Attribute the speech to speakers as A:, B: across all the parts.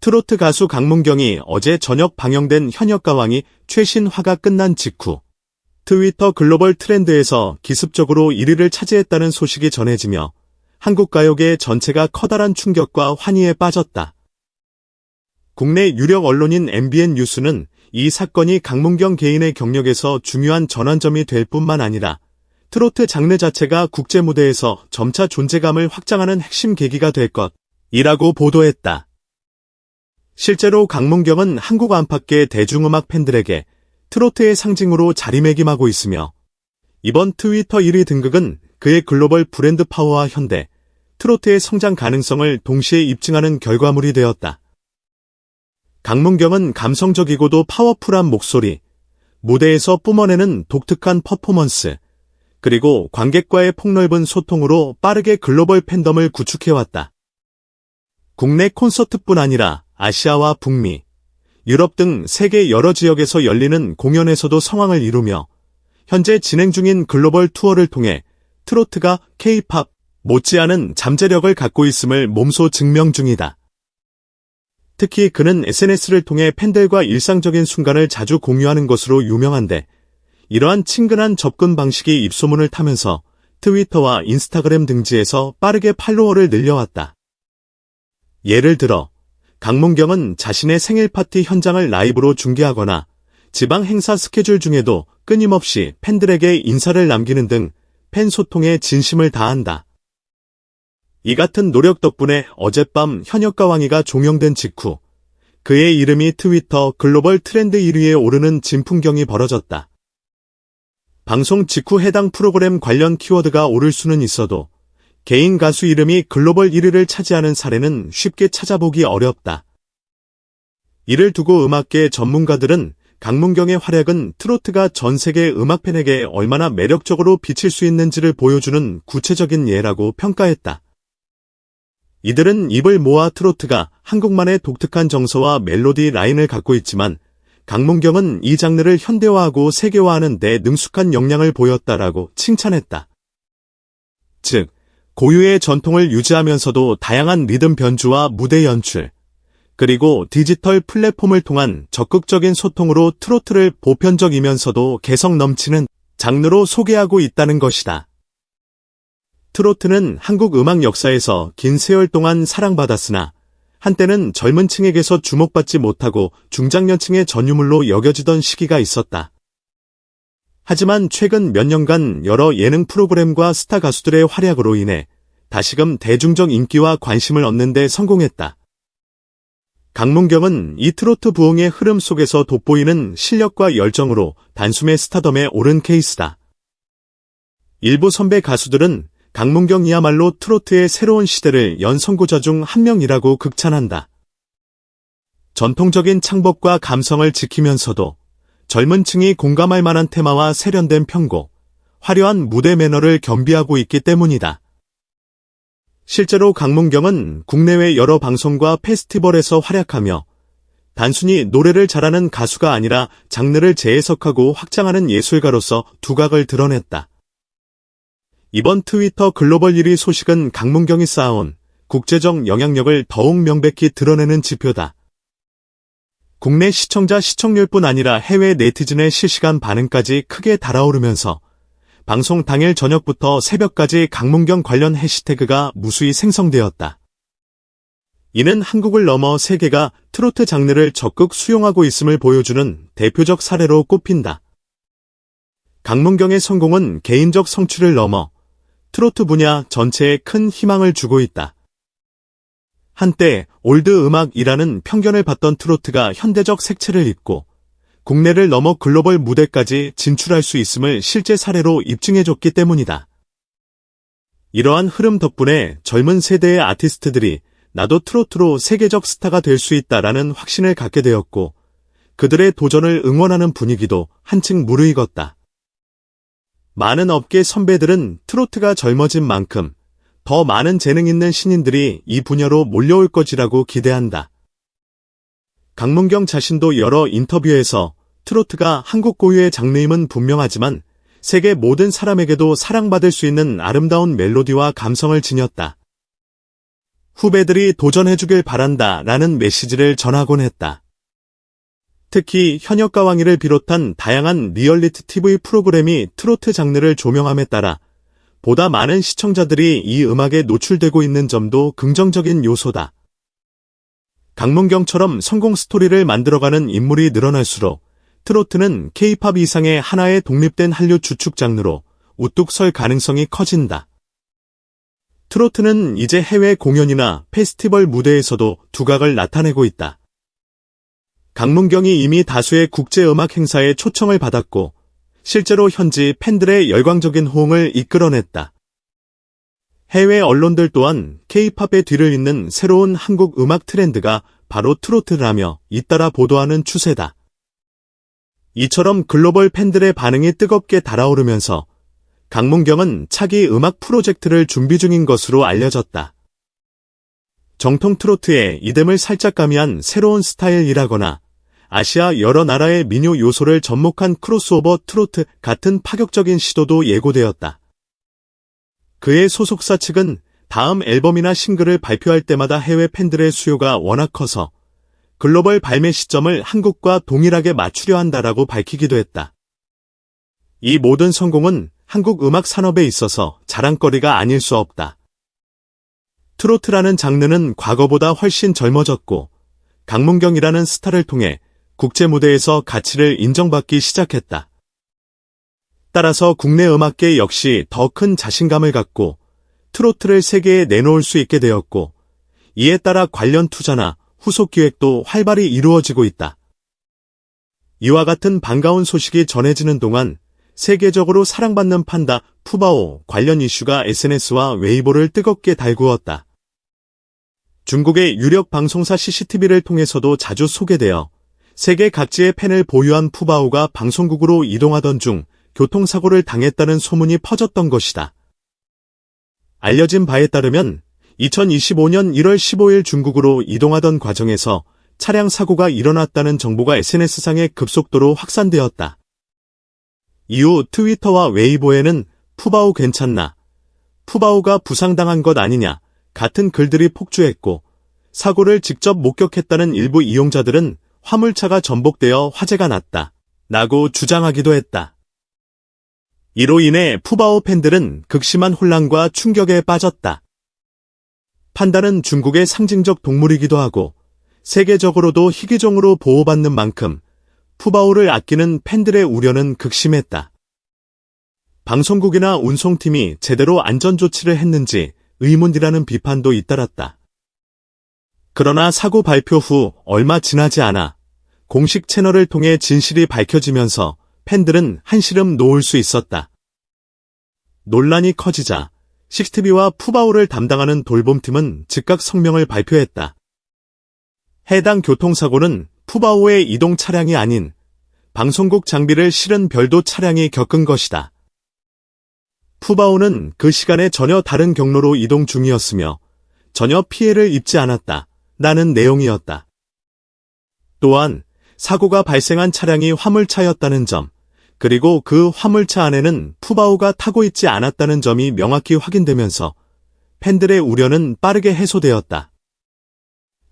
A: 트로트 가수 강문경이 어제 저녁 방영된 현역가왕이 최신 화가 끝난 직후 트위터 글로벌 트렌드에서 기습적으로 1위를 차지했다는 소식이 전해지며 한국 가요계 전체가 커다란 충격과 환희에 빠졌다. 국내 유력 언론인 MBN 뉴스는 이 사건이 강문경 개인의 경력에서 중요한 전환점이 될 뿐만 아니라 트로트 장르 자체가 국제 무대에서 점차 존재감을 확장하는 핵심 계기가 될 것이라고 보도했다. 실제로 강문경은 한국 안팎의 대중음악 팬들에게 트로트의 상징으로 자리매김하고 있으며 이번 트위터 1위 등극은 그의 글로벌 브랜드 파워와 현대, 트로트의 성장 가능성을 동시에 입증하는 결과물이 되었다. 강문경은 감성적이고도 파워풀한 목소리, 무대에서 뿜어내는 독특한 퍼포먼스, 그리고 관객과의 폭넓은 소통으로 빠르게 글로벌 팬덤을 구축해왔다. 국내 콘서트뿐 아니라 아시아와 북미, 유럽 등 세계 여러 지역에서 열리는 공연에서도 성황을 이루며 현재 진행 중인 글로벌 투어를 통해 트로트가 K-팝 못지않은 잠재력을 갖고 있음을 몸소 증명 중이다. 특히 그는 SNS를 통해 팬들과 일상적인 순간을 자주 공유하는 것으로 유명한데 이러한 친근한 접근 방식이 입소문을 타면서 트위터와 인스타그램 등지에서 빠르게 팔로워를 늘려왔다. 예를 들어 강문경은 자신의 생일 파티 현장을 라이브로 중계하거나 지방 행사 스케줄 중에도 끊임없이 팬들에게 인사를 남기는 등 팬 소통에 진심을 다한다. 이 같은 노력 덕분에 어젯밤 현역가 왕이가 종영된 직후 그의 이름이 트위터 글로벌 트렌드 1위에 오르는 진풍경이 벌어졌다. 방송 직후 해당 프로그램 관련 키워드가 오를 수는 있어도 개인 가수 이름이 글로벌 1위를 차지하는 사례는 쉽게 찾아보기 어렵다. 이를 두고 음악계 전문가들은 강문경의 활약은 트로트가 전 세계 음악팬에게 얼마나 매력적으로 비칠 수 있는지를 보여주는 구체적인 예라고 평가했다. 이들은 입을 모아 트로트가 한국만의 독특한 정서와 멜로디 라인을 갖고 있지만 강문경은 이 장르를 현대화하고 세계화하는 데 능숙한 역량을 보였다라고 칭찬했다. 즉, 고유의 전통을 유지하면서도 다양한 리듬 변주와 무대 연출, 그리고 디지털 플랫폼을 통한 적극적인 소통으로 트로트를 보편적이면서도 개성 넘치는 장르로 소개하고 있다는 것이다. 트로트는 한국 음악 역사에서 긴 세월 동안 사랑받았으나 한때는 젊은 층에게서 주목받지 못하고 중장년층의 전유물로 여겨지던 시기가 있었다. 하지만 최근 몇 년간 여러 예능 프로그램과 스타 가수들의 활약으로 인해 다시금 대중적 인기와 관심을 얻는 데 성공했다. 강문경은 이 트로트 부흥의 흐름 속에서 돋보이는 실력과 열정으로 단숨에 스타덤에 오른 케이스다. 일부 선배 가수들은 강문경이야말로 트로트의 새로운 시대를 연 선구자 중 한 명이라고 극찬한다. 전통적인 창법과 감성을 지키면서도 젊은 층이 공감할 만한 테마와 세련된 편곡, 화려한 무대 매너를 겸비하고 있기 때문이다. 실제로 강문경은 국내외 여러 방송과 페스티벌에서 활약하며 단순히 노래를 잘하는 가수가 아니라 장르를 재해석하고 확장하는 예술가로서 두각을 드러냈다. 이번 트위터 글로벌 1위 소식은 강문경이 쌓아온 국제적 영향력을 더욱 명백히 드러내는 지표다. 국내 시청자 시청률뿐 아니라 해외 네티즌의 실시간 반응까지 크게 달아오르면서 방송 당일 저녁부터 새벽까지 강문경 관련 해시태그가 무수히 생성되었다. 이는 한국을 넘어 세계가 트로트 장르를 적극 수용하고 있음을 보여주는 대표적 사례로 꼽힌다. 강문경의 성공은 개인적 성취를 넘어 트로트 분야 전체에 큰 희망을 주고 있다. 한때 올드 음악이라는 편견을 받던 트로트가 현대적 색채를 입고 국내를 넘어 글로벌 무대까지 진출할 수 있음을 실제 사례로 입증해줬기 때문이다. 이러한 흐름 덕분에 젊은 세대의 아티스트들이 나도 트로트로 세계적 스타가 될 수 있다라는 확신을 갖게 되었고 그들의 도전을 응원하는 분위기도 한층 무르익었다. 많은 업계 선배들은 트로트가 젊어진 만큼 더 많은 재능 있는 신인들이 이 분야로 몰려올 것이라고 기대한다. 강문경 자신도 여러 인터뷰에서 트로트가 한국 고유의 장르임은 분명하지만 세계 모든 사람에게도 사랑받을 수 있는 아름다운 멜로디와 감성을 지녔다. 후배들이 도전해주길 바란다 라는 메시지를 전하곤 했다. 특히 현역가왕이를 비롯한 다양한 리얼리티 TV 프로그램이 트로트 장르를 조명함에 따라 보다 많은 시청자들이 이 음악에 노출되고 있는 점도 긍정적인 요소다. 강문경처럼 성공 스토리를 만들어가는 인물이 늘어날수록 트로트는 케이팝 이상의 하나의 독립된 한류 주축 장르로 우뚝 설 가능성이 커진다. 트로트는 이제 해외 공연이나 페스티벌 무대에서도 두각을 나타내고 있다. 강문경이 이미 다수의 국제 음악 행사에 초청을 받았고 실제로 현지 팬들의 열광적인 호응을 이끌어냈다. 해외 언론들 또한 K-팝의 뒤를 잇는 새로운 한국 음악 트렌드가 바로 트로트라며 잇따라 보도하는 추세다. 이처럼 글로벌 팬들의 반응이 뜨겁게 달아오르면서 강문경은 차기 음악 프로젝트를 준비 중인 것으로 알려졌다. 정통 트로트의 이듬을 살짝 가미한 새로운 스타일이라거나 아시아 여러 나라의 민요 요소를 접목한 크로스오버 트로트 같은 파격적인 시도도 예고되었다. 그의 소속사 측은 다음 앨범이나 싱글을 발표할 때마다 해외 팬들의 수요가 워낙 커서 글로벌 발매 시점을 한국과 동일하게 맞추려 한다라고 밝히기도 했다. 이 모든 성공은 한국 음악 산업에 있어서 자랑거리가 아닐 수 없다. 트로트라는 장르는 과거보다 훨씬 젊어졌고 강문경이라는 스타를 통해 국제 무대에서 가치를 인정받기 시작했다. 따라서 국내 음악계 역시 더 큰 자신감을 갖고 트로트를 세계에 내놓을 수 있게 되었고 이에 따라 관련 투자나 후속 기획도 활발히 이루어지고 있다. 이와 같은 반가운 소식이 전해지는 동안 세계적으로 사랑받는 판다 푸바오 관련 이슈가 SNS와 웨이보를 뜨겁게 달구었다. 중국의 유력 방송사 CCTV를 통해서도 자주 소개되어 세계 각지의 팬을 보유한 푸바오가 방송국으로 이동하던 중 교통사고를 당했다는 소문이 퍼졌던 것이다. 알려진 바에 따르면 2025년 1월 15일 중국으로 이동하던 과정에서 차량 사고가 일어났다는 정보가 SNS상에 급속도로 확산되었다. 이후 트위터와 웨이보에는 푸바오 괜찮나? 푸바오가 부상당한 것 아니냐? 같은 글들이 폭주했고 사고를 직접 목격했다는 일부 이용자들은 화물차가 전복되어 화재가 났다. 라고 주장하기도 했다. 이로 인해 푸바오 팬들은 극심한 혼란과 충격에 빠졌다. 판다는 중국의 상징적 동물이기도 하고 세계적으로도 희귀종으로 보호받는 만큼 푸바오를 아끼는 팬들의 우려는 극심했다. 방송국이나 운송팀이 제대로 안전조치를 했는지 의문이라는 비판도 잇따랐다. 그러나 사고 발표 후 얼마 지나지 않아 공식 채널을 통해 진실이 밝혀지면서 팬들은 한시름 놓을 수 있었다. 논란이 커지자 식스티비와 푸바오를 담당하는 돌봄팀은 즉각 성명을 발표했다. 해당 교통사고는 푸바오의 이동 차량이 아닌 방송국 장비를 실은 별도 차량이 겪은 것이다. 푸바오는 그 시간에 전혀 다른 경로로 이동 중이었으며 전혀 피해를 입지 않았다. 라는 내용이었다. 또한 사고가 발생한 차량이 화물차였다는 점, 그리고 그 화물차 안에는 푸바오가 타고 있지 않았다는 점이 명확히 확인되면서 팬들의 우려는 빠르게 해소되었다.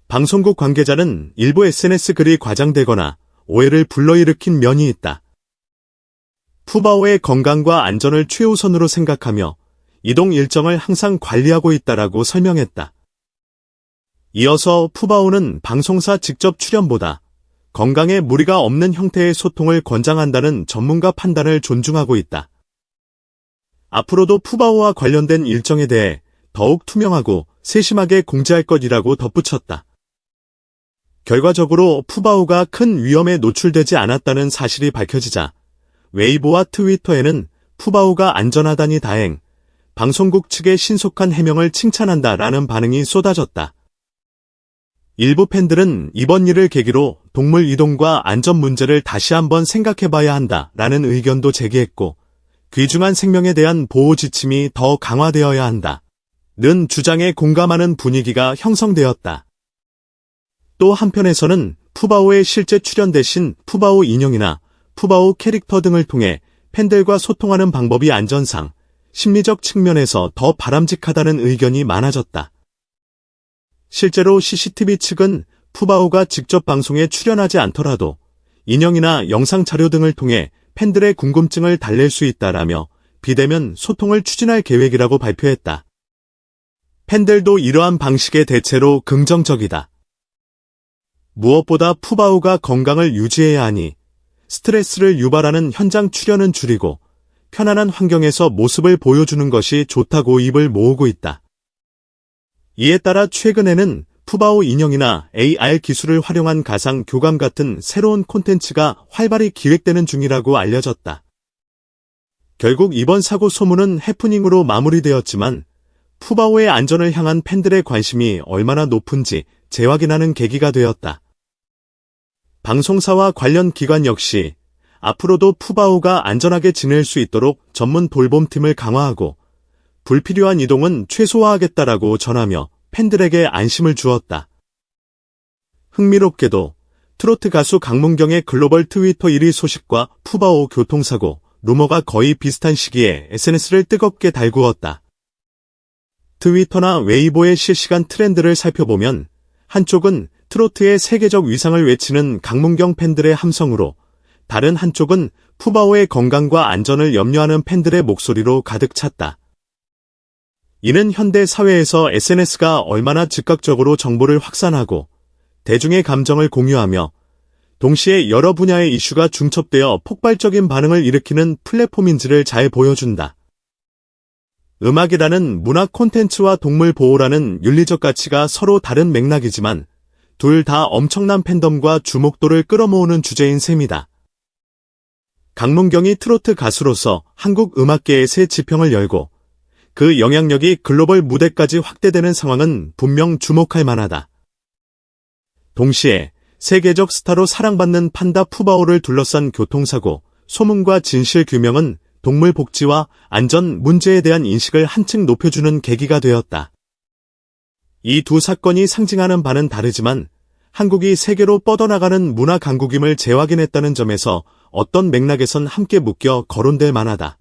A: 방송국 관계자는 일부 SNS 글이 과장되거나 오해를 불러일으킨 면이 있다. 푸바오의 건강과 안전을 최우선으로 생각하며 이동 일정을 항상 관리하고 있다라고 설명했다. 이어서 푸바오는 방송사 직접 출연보다 건강에 무리가 없는 형태의 소통을 권장한다는 전문가 판단을 존중하고 있다. 앞으로도 푸바오와 관련된 일정에 대해 더욱 투명하고 세심하게 공지할 것이라고 덧붙였다. 결과적으로 푸바오가 큰 위험에 노출되지 않았다는 사실이 밝혀지자 웨이보와 트위터에는 푸바오가 안전하다니 다행, 방송국 측의 신속한 해명을 칭찬한다라는 반응이 쏟아졌다. 일부 팬들은 이번 일을 계기로 동물 이동과 안전 문제를 다시 한번 생각해봐야 한다라는 의견도 제기했고 귀중한 생명에 대한 보호 지침이 더 강화되어야 한다. 는 주장에 공감하는 분위기가 형성되었다. 또 한편에서는 푸바오의 실제 출연 대신 푸바오 인형이나 푸바오 캐릭터 등을 통해 팬들과 소통하는 방법이 안전상, 심리적 측면에서 더 바람직하다는 의견이 많아졌다. 실제로 CCTV 측은 푸바오가 직접 방송에 출연하지 않더라도 인형이나 영상 자료 등을 통해 팬들의 궁금증을 달랠 수 있다라며 비대면 소통을 추진할 계획이라고 발표했다. 팬들도 이러한 방식의 대체로 긍정적이다. 무엇보다 푸바오가 건강을 유지해야 하니 스트레스를 유발하는 현장 출연은 줄이고 편안한 환경에서 모습을 보여주는 것이 좋다고 입을 모으고 있다. 이에 따라 최근에는 푸바오 인형이나 AR 기술을 활용한 가상 교감 같은 새로운 콘텐츠가 활발히 기획되는 중이라고 알려졌다. 결국 이번 사고 소문은 해프닝으로 마무리되었지만 푸바오의 안전을 향한 팬들의 관심이 얼마나 높은지 재확인하는 계기가 되었다. 방송사와 관련 기관 역시 앞으로도 푸바오가 안전하게 지낼 수 있도록 전문 돌봄팀을 강화하고 불필요한 이동은 최소화하겠다라고 전하며 팬들에게 안심을 주었다. 흥미롭게도 트로트 가수 강문경의 글로벌 트위터 1위 소식과 푸바오 교통사고, 루머가 거의 비슷한 시기에 SNS를 뜨겁게 달구었다. 트위터나 웨이보의 실시간 트렌드를 살펴보면 한쪽은 트로트의 세계적 위상을 외치는 강문경 팬들의 함성으로 다른 한쪽은 푸바오의 건강과 안전을 염려하는 팬들의 목소리로 가득 찼다. 이는 현대 사회에서 SNS가 얼마나 즉각적으로 정보를 확산하고 대중의 감정을 공유하며 동시에 여러 분야의 이슈가 중첩되어 폭발적인 반응을 일으키는 플랫폼인지를 잘 보여준다. 음악이라는 문화 콘텐츠와 동물 보호라는 윤리적 가치가 서로 다른 맥락이지만 둘 다 엄청난 팬덤과 주목도를 끌어모으는 주제인 셈이다. 강문경이 트로트 가수로서 한국 음악계의 새 지평을 열고 그 영향력이 글로벌 무대까지 확대되는 상황은 분명 주목할 만하다. 동시에 세계적 스타로 사랑받는 판다 푸바오를 둘러싼 교통사고, 소문과 진실 규명은 동물 복지와 안전 문제에 대한 인식을 한층 높여주는 계기가 되었다. 이 두 사건이 상징하는 바는 다르지만 한국이 세계로 뻗어나가는 문화 강국임을 재확인했다는 점에서 어떤 맥락에선 함께 묶여 거론될 만하다.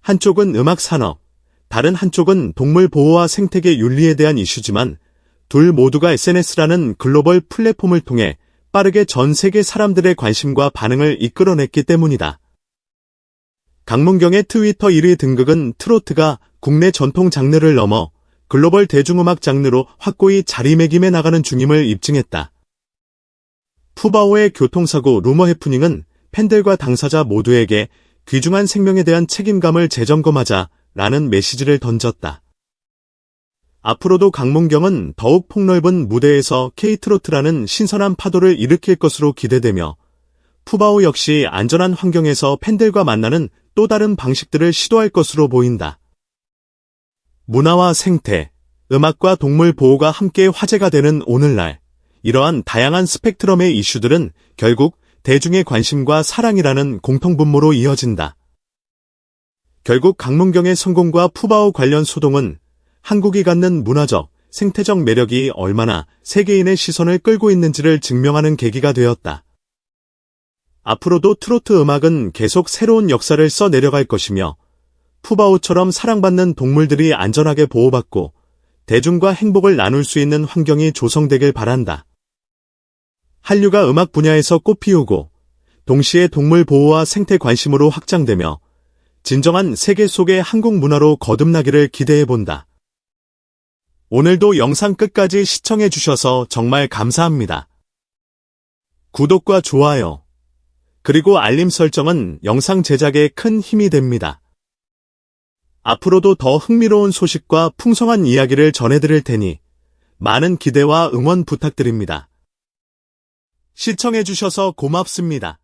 A: 한쪽은 음악 산업, 다른 한쪽은 동물 보호와 생태계 윤리에 대한 이슈지만 둘 모두가 SNS라는 글로벌 플랫폼을 통해 빠르게 전 세계 사람들의 관심과 반응을 이끌어냈기 때문이다. 강문경의 트위터 1위 등극은 트로트가 국내 전통 장르를 넘어 글로벌 대중음악 장르로 확고히 자리매김해 나가는 중임을 입증했다. 푸바오의 교통사고 루머 해프닝은 팬들과 당사자 모두에게 귀중한 생명에 대한 책임감을 재점검하자 라는 메시지를 던졌다. 앞으로도 강문경은 더욱 폭넓은 무대에서 K-트로트라는 신선한 파도를 일으킬 것으로 기대되며 푸바오 역시 안전한 환경에서 팬들과 만나는 또 다른 방식들을 시도할 것으로 보인다. 문화와 생태, 음악과 동물 보호가 함께 화제가 되는 오늘날, 이러한 다양한 스펙트럼의 이슈들은 결국 대중의 관심과 사랑이라는 공통분모로 이어진다. 결국 강문경의 성공과 푸바오 관련 소동은 한국이 갖는 문화적, 생태적 매력이 얼마나 세계인의 시선을 끌고 있는지를 증명하는 계기가 되었다. 앞으로도 트로트 음악은 계속 새로운 역사를 써 내려갈 것이며 푸바오처럼 사랑받는 동물들이 안전하게 보호받고 대중과 행복을 나눌 수 있는 환경이 조성되길 바란다. 한류가 음악 분야에서 꽃피우고 동시에 동물 보호와 생태 관심으로 확장되며 진정한 세계 속의 한국 문화로 거듭나기를 기대해 본다. 오늘도 영상 끝까지 시청해 주셔서 정말 감사합니다. 구독과 좋아요, 그리고 알림 설정은 영상 제작에 큰 힘이 됩니다. 앞으로도 더 흥미로운 소식과 풍성한 이야기를 전해드릴 테니 많은 기대와 응원 부탁드립니다. 시청해 주셔서 고맙습니다.